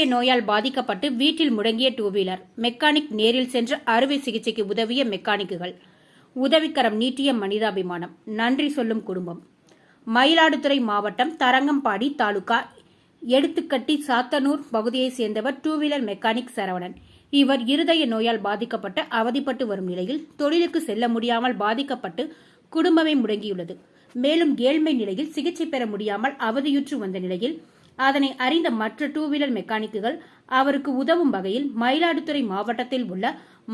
இருதய நோயால் பாதிக்கப்பட்டு வீட்டில் முடங்கிய டூ வீலர் மெக்கானிக் நேரில் சென்று அறுவை சிகிச்சைக்கு உதவிய மெக்கானிக்குகள் உதவிக்கரம் நீட்டிய மனிதாபிமானம். நன்றி சொல்லும் குடும்பம். மயிலாடுதுறை மாவட்டம் தரங்கம்பாடி தாலுகா எடுத்துக்கட்டி சாத்தனூர் பகுதியைச் சேர்ந்தவர் டூ வீலர் மெக்கானிக் சரவணன். இவர் இருதய நோயால் பாதிக்கப்பட்டு அவதிப்பட்டு வரும் நிலையில் தொழிலுக்கு செல்ல முடியாமல் பாதிக்கப்பட்டு குடும்பமே முடங்கியுள்ளது. மேலும் ஏழ்மை நிலையில் சிகிச்சை பெற முடியாமல் அவதியுற்று வந்த நிலையில் அதனை அறிந்த மற்ற டூ வீலர் மெக்கானிக்குகள் அவருக்கு உதவும் வகையில் மயிலாடுதுறை மாவட்டத்தில் உள்ள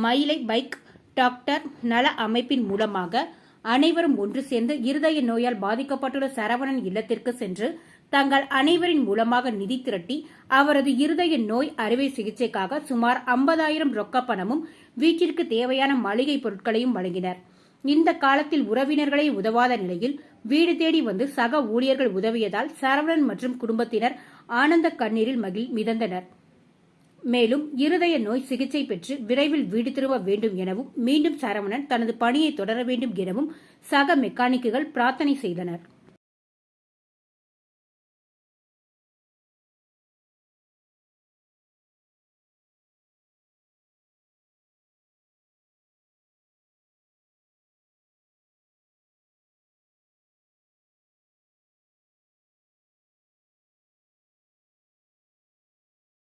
மயிலை பைக் டாக்டர் நல அமைப்பின் மூலமாக அனைவரும் ஒன்று சேர்ந்து இருதய நோயால் பாதிக்கப்பட்டுள்ள சரவணன் இல்லத்திற்கு சென்று தங்கள் அனைவரின் மூலமாக நிதி திரட்டி அவரது இருதய நோய் அறுவை சிகிச்சைக்காக சுமார் ஐம்பதாயிரம் ரொக்க பணமும் வீட்டிற்கு தேவையான மளிகை பொருட்களையும் வழங்கினர். இந்த காலத்தில் உறவினர்களே உதவாத நிலையில் வீடு தேடி வந்து சக ஊழியர்கள் உதவியதால் சரவணன் மற்றும் குடும்பத்தினர் ஆனந்த கண்ணீரில் மகிழ் மிதந்தனர். மேலும் இருதய நோய் சிகிச்சை பெற்று விரைவில் வீடு திரும்ப வேண்டும் எனவும் மீண்டும் சரவணன் தனது பணியை தொடர வேண்டும் எனவும் சக மெக்கானிக்குகள் பிரார்த்தனை செய்தனர்.